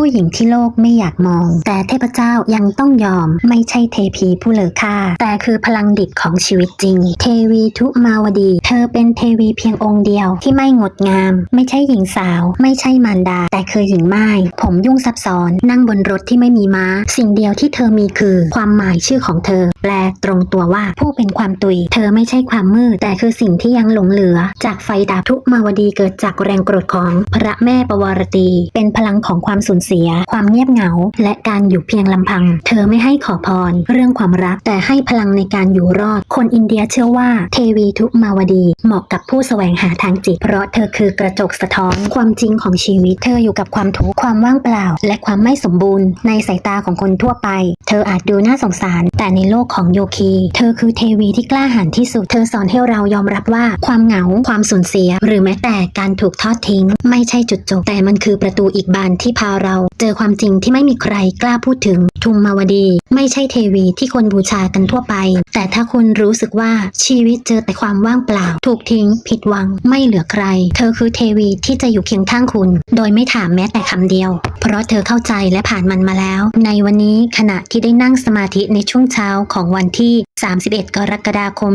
ผู้หญิงที่โลกไม่อยากมอง แต่เทพเจ้ายังต้องยอมไม่ใช่เทพีผู้เลอค่า แต่คือพลังดิบของชีวิตจริง เทวีทุมาวดี เธอเป็นเทวีเพียงองค์เดียวที่ไม่งดงาม ไม่ใช่หญิงสาว ไม่ใช่มารดา แต่คือหญิงไม้ผมยุ่งซับซ้อน นั่งบนรถที่ไม่มีม้า สิ่งเดียวที่เธอมีคือความหมายชื่อของเธอ ลตรงตัวว่าผู้เป็นความตุย เธอไม่ใช่ความมืด แต่คือสิ่งที่ยังหลงเหลือ จากไฟดาบทุกมาวดีเกิดจากแรงโกรธของพระแม่ปวารตี เป็นพลังของความสูญเสีย ความเงียบเหงา และการอยู่เพียงลำพัง เธอไม่ให้ขอพร เรื่องความรักแต่ให้พลังในการอยู่รอด คนอินเดียเชื่อว่าเทวีทุกมาวดี เหมาะกับผู้แสวงหาทางจิต เพราะเธอคือกระจกสะท้อน ความจริงของชีวิต เธออยู่กับความทุกข์ความว่างเปล่า และความไม่สมบูรณ์ ในสายตาของคนทั่วไป เธออาจดูน่าสงสาร แต่ในโลกของโยคี เธอคือเทวีที่กล้าหาญที่สุด เธอสอนให้เรายอมรับว่าความเหงา ความสูญเสีย หรือแม้แต่การถูกทอดทิ้ง ไม่ใช่จุดจบ แต่มันคือประตูอีกบานที่พาเรา เจอความจริงที่ไม่มีใครกล้าพูดถึง ทุมมาวดี ไม่ใช่เทวีที่คนบูชากันทั่วไป แต่ถ้าคุณรู้สึกว่าชีวิตเจอแต่ความว่างเปล่า ถูกทิ้ง ผิดหวัง ไม่เหลือใคร เธอคือเทวีที่จะอยู่เคียงข้างคุณ โดยไม่ถามแม้แต่คำเดียว เพราะเธอเข้าใจและผ่านมันมาแล้ว ในวันนี้ขณะที่ได้นั่งสมาธิในช่วงเช้าของวันที่ 31 กรกฎาคม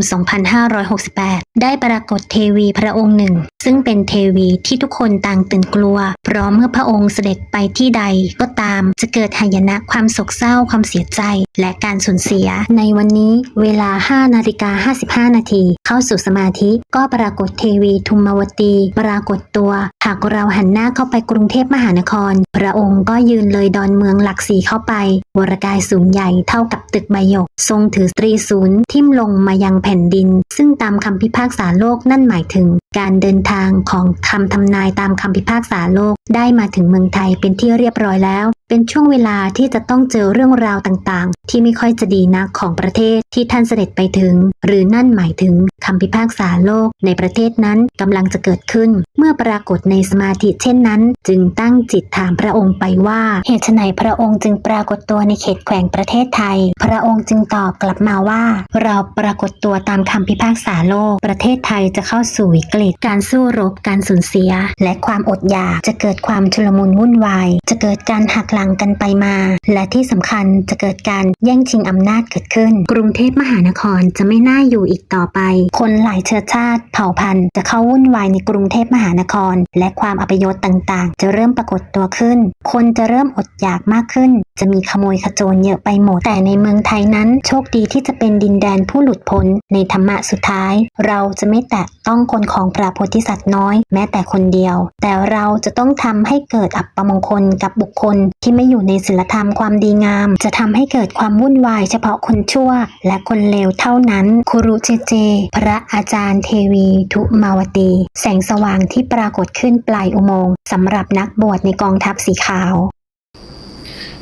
2568 ได้ปรากฏเทวีพระองค์หนึ่ง ซึ่งเป็นเทวีที่ทุกคนต่างตื่นกลัว เพราะเมื่อพระองค์เสด็จไปที่ใดก็ตามจะเกิดหายนะความโศกเศร้าความเสียใจ และการสูญเสีย ในวันนี้เวลา 5 นาฬิกา 55 นาที เข้าสู่สมาธิ ก็ปรากฏเทวีทุมมวตี ปรากฏตัว หากเราหันหน้าเข้าไปกรุงเทพมหานคร พระองค์ก็ยืนเลยดอนเมืองหลักสีเข้าไป วรกายสูงใหญ่เท่ากับตึกใบหยก ทรงถือตรีศูนย์ทิ่มลงมายังแผ่นดิน ซึ่งตามคำพิพากษาโลกนั่นหมายถึง การเดินทางของคำทำนายตามคำพิพากษาโลกได้มาถึงเมืองไทยเป็นที่เรียบร้อยแล้ว เป็นช่วงเวลาที่จะต้องเจอเรื่องราวต่างๆ ที่ไม่ค่อยจะดีนักของประเทศที่ท่านเสด็จไปถึง หรือนั่นหมายถึงคำพิพากษาโลกในประเทศนั้นกำลังจะเกิดขึ้น เมื่อปรากฏในสมาธิเช่นนั้น จึงตั้งจิตถามพระองค์ไปว่าเหตุไฉนพระองค์จึงปรากฏตัวในเขตแขวงประเทศไทย พระองค์จึงตอบกลับมาว่า เราปรากฏตัวตามคำพิพากษาโลก ประเทศไทยจะเข้าสู่วิกฤต การสู้รบการสูญเสีย และความอดอยากจะเกิดความชุลมุนวุ่นวายจะเกิดการหักหลังกันไปมา และที่สำคัญจะเกิดการแย่งชิงอำนาจเกิดขึ้น กรุงเทพมหานครจะไม่น่าอยู่อีกต่อไปคนหลายเชื้อชาติเผ่าพันธุ์ จะเข้าวุ่นวายในกรุงเทพมหานคร และความอัปยศต่างๆ จะเริ่มปรากฏตัวขึ้น คนจะเริ่มอดอยากมากขึ้น จะมีขโมยขโจรเยอะไปหมด แต่ในเมืองไทยนั้น โชคดีที่จะเป็นดินแดนผู้หลุดพ้นในธรรมะสุดท้าย เราจะไม่แตะ ต้องคนของพระโพธิสัตว์น้อย แม้แต่คนเดียว แต่เราจะต้องทำให้เกิดอัปมงคลกับบุคคลที่ไม่อยู่ในศีลธรรมความดีงาม จะทำให้เกิดความวุ่นวายเฉพาะคนชั่ว และคนเลวเท่านั้นครูเจเจ พระอาจารย์เทวีทุมาวตี แสงสว่างที่ปรากฏขึ้นปลายอุโมงค์สำหรับนักบวชในกองทัพสีขาว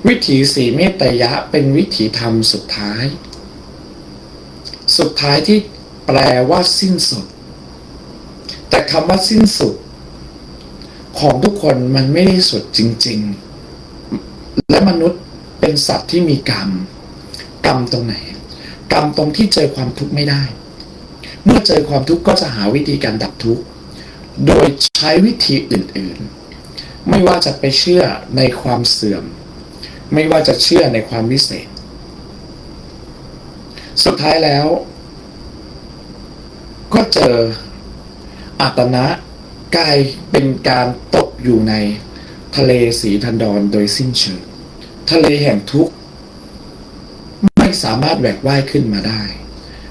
วิถีสีเมตยะเป็นวิถีธรรมสุดท้าย สุดท้ายที่แปลว่าสิ้นสุด แต่คำว่าสิ้นสุด ของทุกคนมันไม่ได้สุดจริง ๆ และมนุษย์เป็นสัตว์ที่มีกรรม กรรมตรงไหน กรรมตรงที่เจอความทุกข์ไม่ได้ เมื่อเจอความทุกข์ก็จะหาวิธีการดับทุกข์ โดยใช้วิธีอื่น ๆ ไม่ว่าจะไปเชื่อในความเสื่อม ไม่ว่าจะเชื่อในความวิเศษ สุดท้ายแล้ว ก็เจอ อัตนะกลายเป็นการตกอยู่ในทะเลสีทันดอนโดยสิ้นเชิงทะเลแห่งทุกข์ไม่สามารถแหวกว่ายขึ้นมาได้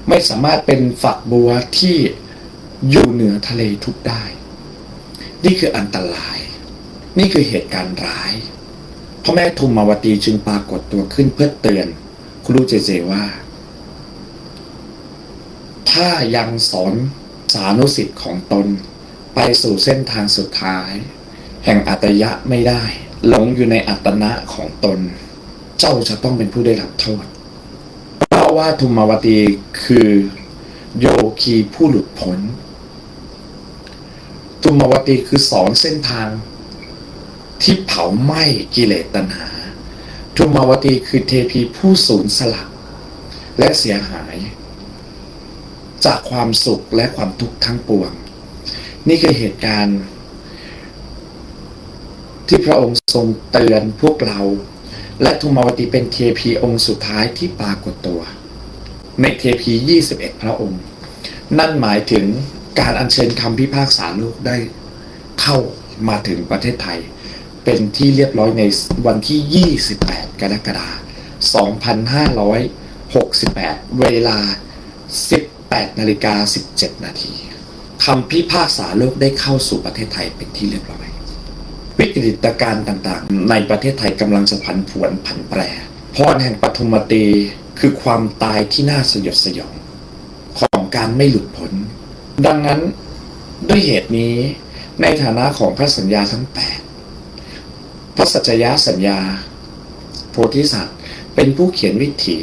ไม่สามารถเป็นฝักบัวที่อยู่เหนือทะเลทุกข์ได้ นี่คืออันตราย นี่คือเหตุการณ์ร้ายพระแม่ทุมมาวตีจึงปรากฏตัวขึ้นเพื่อเตือนครูเจเจว่า ถ้ายังสอน สานุสิทธิ์ของตน ไปสู่เส้นทางสุดท้าย แห่งอัตยะไม่ได้ หลงอยู่ในอัตนะของตน เจ้าจะต้องเป็นผู้ได้รับโทษเพราะว่าทุมมาวตีคือ โยคีผู้หลุดพ้นทุมมาวตีคือสอนเส้นทาง ที่เผาไหม้กิเลสตัณหา ทุมมาวตีคือเทพีผู้สูญสละและเสียหาย จากความสุขและความทุกข์ทั้งปวง นี่คือเหตุการณ์ ที่พระองค์ทรงเตือนพวกเรา และทุมาวตีเป็นเทพีองค์สุดท้ายที่ปรากฏตัว ในเทพี 21 พระองค์ นั่นหมายถึงการอัญเชิญคำพิพากษาโลกได้เข้ามาถึงประเทศไทย เป็นที่เรียบร้อยในวันที่ 28 กรกฎาคม2568 เวลา 8นาฬิกา17 นาทีคำพิพากษาโลกได้เข้าสู่ประเทศไทยเป็นที่เรียบร้อย วิกฤตการณ์ต่างๆ ในประเทศไทยกำลังจะผันผวนผันแปรพรแห่งปฐมตีคือความตายที่น่าสยดสยอง ของการไม่หลุดพ้น ดังนั้นด้วยเหตุนี้ในฐานะของพระสัญญาทั้ง 8 พระสัจจยสัญญา โพธิสัตว์เป็นผู้เขียนวิถี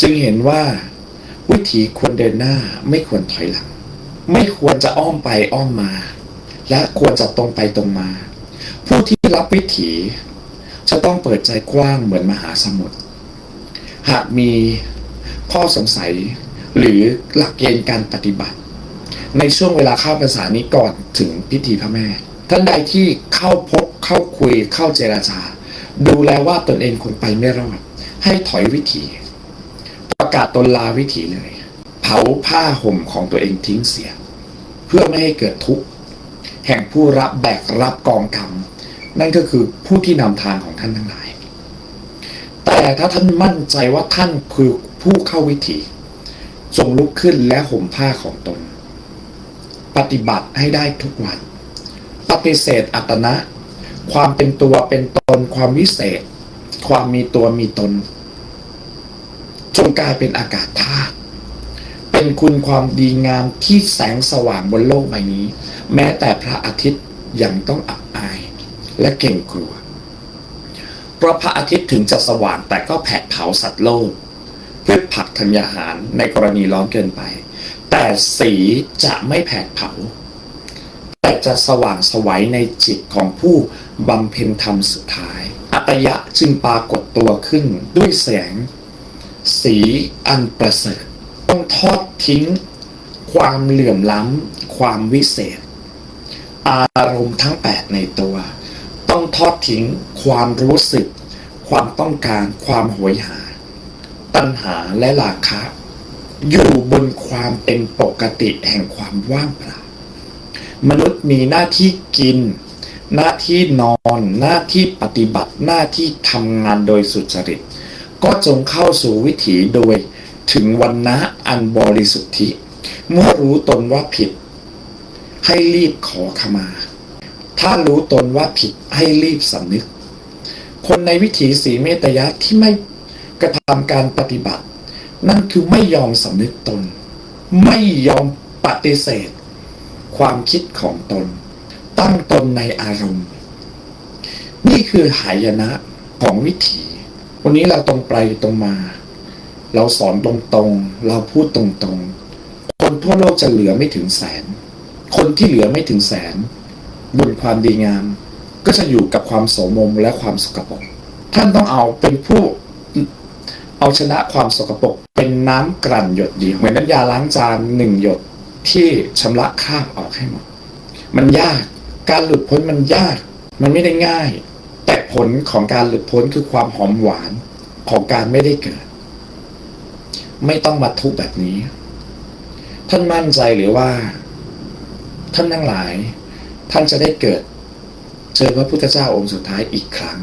จึงเห็นว่า วิถีควรเดินหน้าไม่ควรถอยหลัง ไม่ควรจะอ้อมไปอ้อมมา และควรจะตรงไปตรงมา ผู้ที่รับวิถีจะต้องเปิดใจกว้างเหมือนมหาสมุทรหากมีข้อสงสัยหรือหลักเกณฑ์การปฏิบัติ ในช่วงเวลาเข้าภาษานี้ก่อนถึงพิธีพระแม่ ท่านใดที่เข้าพบเข้าคุยเข้าเจราจา ดูแล้วว่าตนเองคงไปไม่รอดให้ถอยวิถี ประกาศตนลาวิถีเลย เผาผ้าห่มของตัวเองทิ้งเสีย เพื่อไม่ให้เกิดทุกข์ แห่งผู้รับแบกรับกองกรรม นั่นก็คือผู้ที่นำทางของท่านทั้งหลาย แต่ถ้าท่านมั่นใจว่าท่านคือผู้เข้าวิถีจงลุกขึ้นและห่มผ้าของตน ปฏิบัติให้ได้ทุกวัน ปฏิเสธอัตนะ ความเป็นตัวเป็นตน ความวิเศษ ความมีตัวมีตน จงกลายเป็นอากาศธาตุเป็นคุณความดีงามที่แสงสว่างบนโลกใบนี้ แม้แต่พระอาทิตย์ยังต้องอับอายและเก่งกลัว เพราะพระอาทิตย์ถึงจะสว่างแต่ก็แผดเผาสัตว์โลกพืชผักธัญญาหารในกรณีร้อนเกินไป แต่สีจะไม่แผดเผา แต่จะสว่างสวัยในจิตของผู้บำเพ็ญธรรมสุดท้าย อัตยะจึงปรากฏตัวขึ้นด้วยแสง สีอันประเสริฐ ต้องทอดทิ้ง ความเหลื่อมล้ำ ความวิเศษ อารมณ์ทั้ง8ในตัว ต้องทอดทิ้ง ความรู้สึก ความต้องการ ความโหยหา ตัณหาและราคะ อยู่บนความเป็นปกติแห่งความว่างเปล่า มนุษย์มีหน้าที่กิน หน้าที่นอน หน้าที่ปฏิบัติ หน้าที่ทำงานโดยสุจริต ก็จงเข้าสู่วิถีโดยถึงวันนะอันบริสุทธิ เมื่อรู้ตนว่าผิด ให้รีบขอขมา ถ้ารู้ตนว่าผิดให้รีบสำนึก คนในวิถีสีเมตยะที่ไม่กระทำการปฏิบัติ นั่นคือไม่ยอมสำนึกตน ไม่ยอมปฏิเสธ ความคิดของตน ตั้งตนในอารมณ์ นี่คือหายนะของวิถี วันนี้เราตรงไปตรงมา เราสอนตรงๆ เราพูดตรงๆ คนทั่วโลกจะเหลือไม่ถึงแสน คนที่เหลือไม่ถึงแสนบนความดีงาม ก็จะอยู่กับความโสมมและความสกปรกท่านต้องเอาเป็นผู้เอาชนะความสกปรกเป็นน้ำกลั่นหยดเดียวเหมือนน้ำยาล้างจานหนึ่งหยดที่ชำระคราบออกให้หมดมันยากการหลุดพ้นมันยาก มันไม่ได้ง่าย แต่ผลของการหลุดพ้นคือความหอมหวานของการไม่ได้เกิด ไม่ต้องมาทุกแบบนี้ ท่านมั่นใจหรือว่า ท่านทั้งหลาย ท่านจะได้เกิดเจอพระพุทธเจ้าองค์สุดท้ายอีกครั้ง